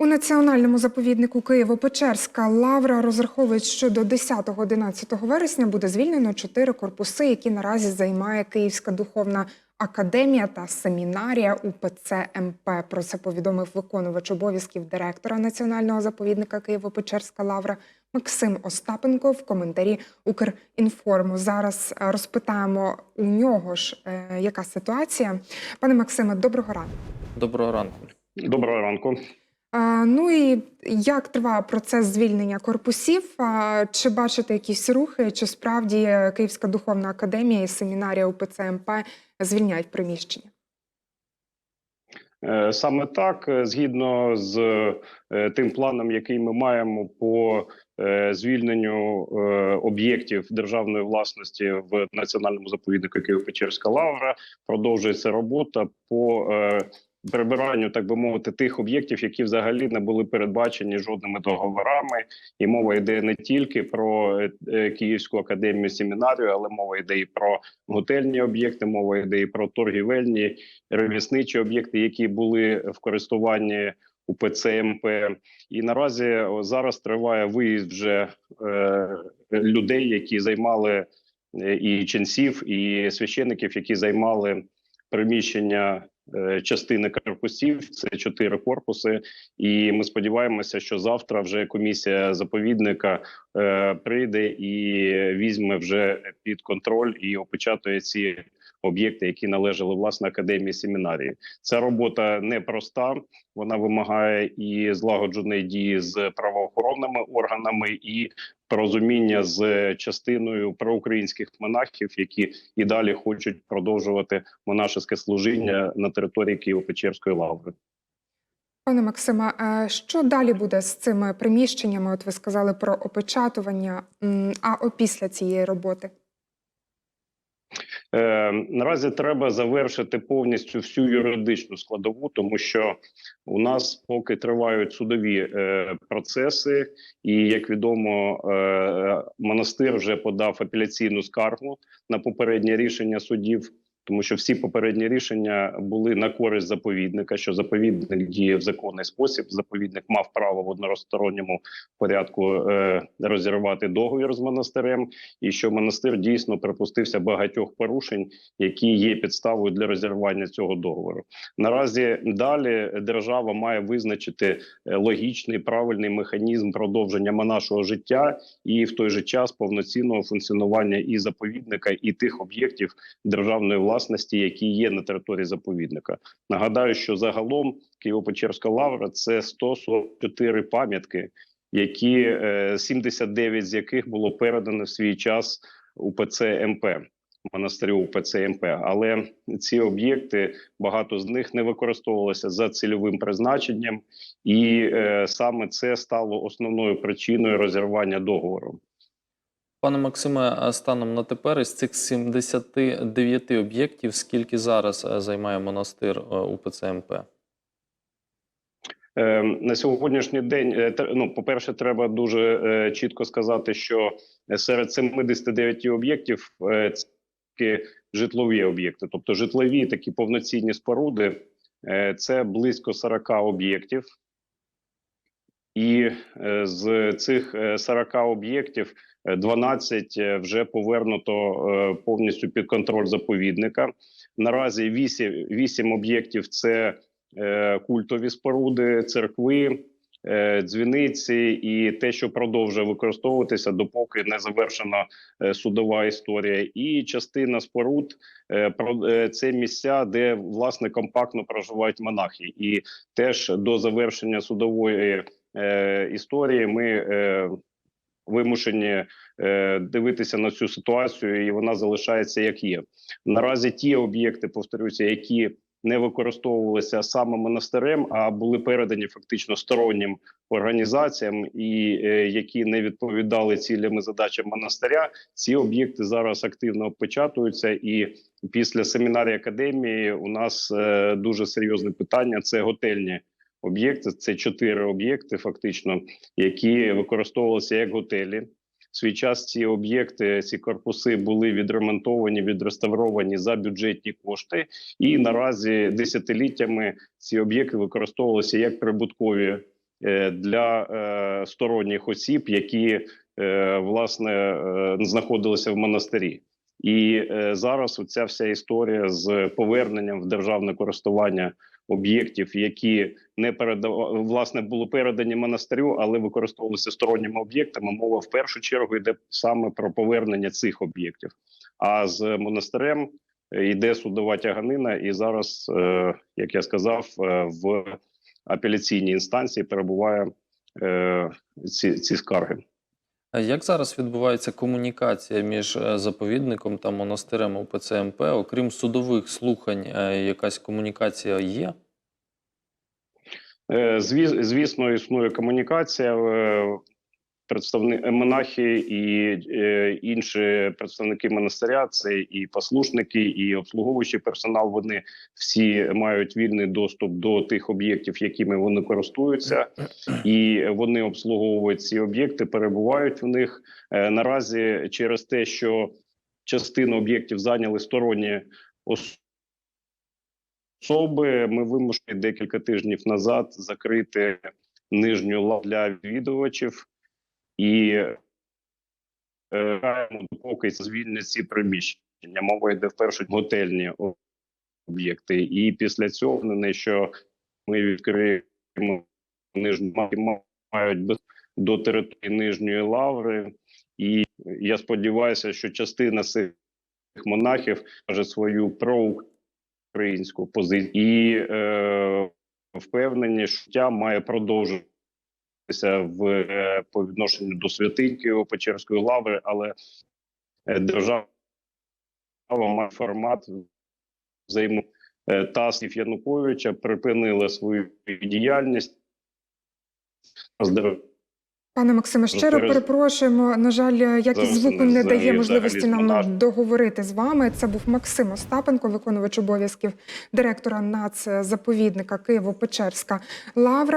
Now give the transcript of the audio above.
У національному заповіднику Києво-Печерська лавра розраховують, що до 10-11 вересня буде звільнено чотири корпуси, які наразі займає Київська духовна академія та семінарія УПЦ МП. Про це повідомив виконувач обов'язків директора національного заповідника Києво-Печерська лавра Максим Остапенко в коментарі Укрінформу. Зараз е, розпитаємо у нього ж, е, яка ситуація. Пане Максиме, доброго ранку. Доброго ранку. Доброго ранку. А, Ну і як триває процес звільнення корпусів? Чи бачите якісь рухи? Чи справді Київська духовна академія і семінарія УПЦ МП звільняють приміщення? Е, Саме так, е, згідно з е, тим планом, який ми маємо по е, звільненню е, об'єктів державної власності в національному заповіднику Києво-Печерська лавра, продовжується робота по е, прибиранню, так би мовити, тих об'єктів, які взагалі не були передбачені жодними договорами. І мова йде не тільки про е, е, Київську академію семінарію, але мова йде і про готельні об'єкти, мова йде і про торгівельні ремісничі об'єкти, які були в користуванні у ПЦМП. І наразі зараз триває виїзд вже е, людей, які займали е, і ченців, і священиків, які займали приміщення. Е, Частини корпусів це чотири корпуси, і ми сподіваємося, що завтра вже комісія заповідника е, прийде і візьме вже під контроль і опечатує ці об'єкти, які належали власне академії семінарії. Ця робота непроста. Вона вимагає і злагодженої дії з правоохоронними органами, і порозуміння з частиною проукраїнських монахів, які і далі хочуть продовжувати монашеське служіння на території Києво-Печерської лаври. Пане Максиме, що далі буде з цими приміщеннями? От ви сказали про опечатування, а опісля цієї роботи? Е, наразі треба завершити повністю всю юридичну складову, тому що у нас поки тривають судові е, процеси, і як відомо, е, монастир вже подав апеляційну скаргу на попереднє рішення судів. Тому що всі попередні рішення були на користь заповідника, що заповідник діє в законний спосіб. Заповідник мав право в односторонньому порядку е, розірвати договір з монастирем, і що монастир дійсно припустився багатьох порушень, які є підставою для розірвання цього договору. Наразі далі держава має визначити е, логічний правильний механізм продовження нашого життя і в той же час повноцінного функціонування і заповідника, і тих об'єктів державної власності, які є на території заповідника. Нагадаю, що загалом Києво-Печерська лавра це 144 пам'ятки, які е, 79 з яких було передано в свій час УПЦ МП. Монастирю УПЦ МП. але ці об'єкти багато з них не використовувалися за цільовим призначенням, і е, саме це стало основною причиною розірвання договору. Пане Максиме, станом на тепер із цих 79 об'єктів, скільки зараз е, займає монастир е, УПЦ МП? Е, На сьогоднішній день е, ну, по-перше, треба дуже е, чітко сказати, що серед 79 об'єктів е, це житлові об'єкти, тобто житлові такі повноцінні споруди, е, це близько 40 об'єктів. І е, з цих е, 40 об'єктів е, 12 е, вже повернуто повністю під контроль заповідника. Наразі 8, 8 об'єктів це культові споруди, церкви, дзвіниці і те, що продовжує використовуватися, допоки не завершена судова історія. І частина споруд це місця, де власне компактно проживають монахи, і теж до завершення судової е, історії ми. Е, Вимушені е, дивитися на цю ситуацію, і вона залишається як є. Наразі ті об'єкти, повторюся, які не використовувалися саме монастирем, а були передані фактично стороннім організаціям, і е, які не відповідали цілям і задачам монастиря. Ці об'єкти зараз активно опечатуються. І після семінарії академії у нас е, дуже серйозне питання: це готельні. Об'єкти це чотири об'єкти, фактично, які використовувалися як готелі. В свій час ці об'єкти, ці корпуси були відремонтовані, відреставровані за бюджетні кошти, і наразі десятиліттями ці об'єкти використовувалися як прибуткові е, для е, сторонніх осіб, які е, власне знаходилися в монастирі. І зараз оця вся історія з поверненням в державне користування об'єктів, які не передав власне були передані монастирю, але використовувалися сторонніми об'єктами. Мова в першу чергу йде саме про повернення цих об'єктів. А з монастирем е, йде судова тяганина, і зараз, е, як я сказав, е, в апеляційній інстанції перебуває ці, ці скарги. Як зараз відбувається комунікація між е, заповідником та монастирем УПЦ МП? Окрім судових слухань, е, якась комунікація є? Е, Звісно, існує комунікація. Е, Представники монахи і е, інші представники монастиря, це і послушники, і обслуговуючий персонал. Вони всі мають вільний доступ до тих об'єктів, якими вони користуються, і вони обслуговують ці об'єкти, перебувають в них Е, наразі через те, що частину об'єктів зайняли сторонні ос- особи. Ми вимушені декілька тижнів назад закрити нижню лаву для відвідувачів і е, чекаємо, поки звільнять ці приміщення. Мова йде в першу готельні об'єкти. І після цього не що ми відкриємо нижню мають до території нижньої лаври. І я сподіваюся, що частина цих монахів каже свою проукраїнську позицію і е, впевнені, що життя має продовжитися в е, по відношенню до святинь Києво-Печерської лаври, але е, держава має формат взаємо е, Януковича припинила свою діяльність. Пане Максиме, щиро перепрошуємо. На жаль, якість звуку не дає можливості нам договорити з вами. Це був Максим Остапенко, виконувач обов'язків директора нацзаповідника Києво-Печерська лавра.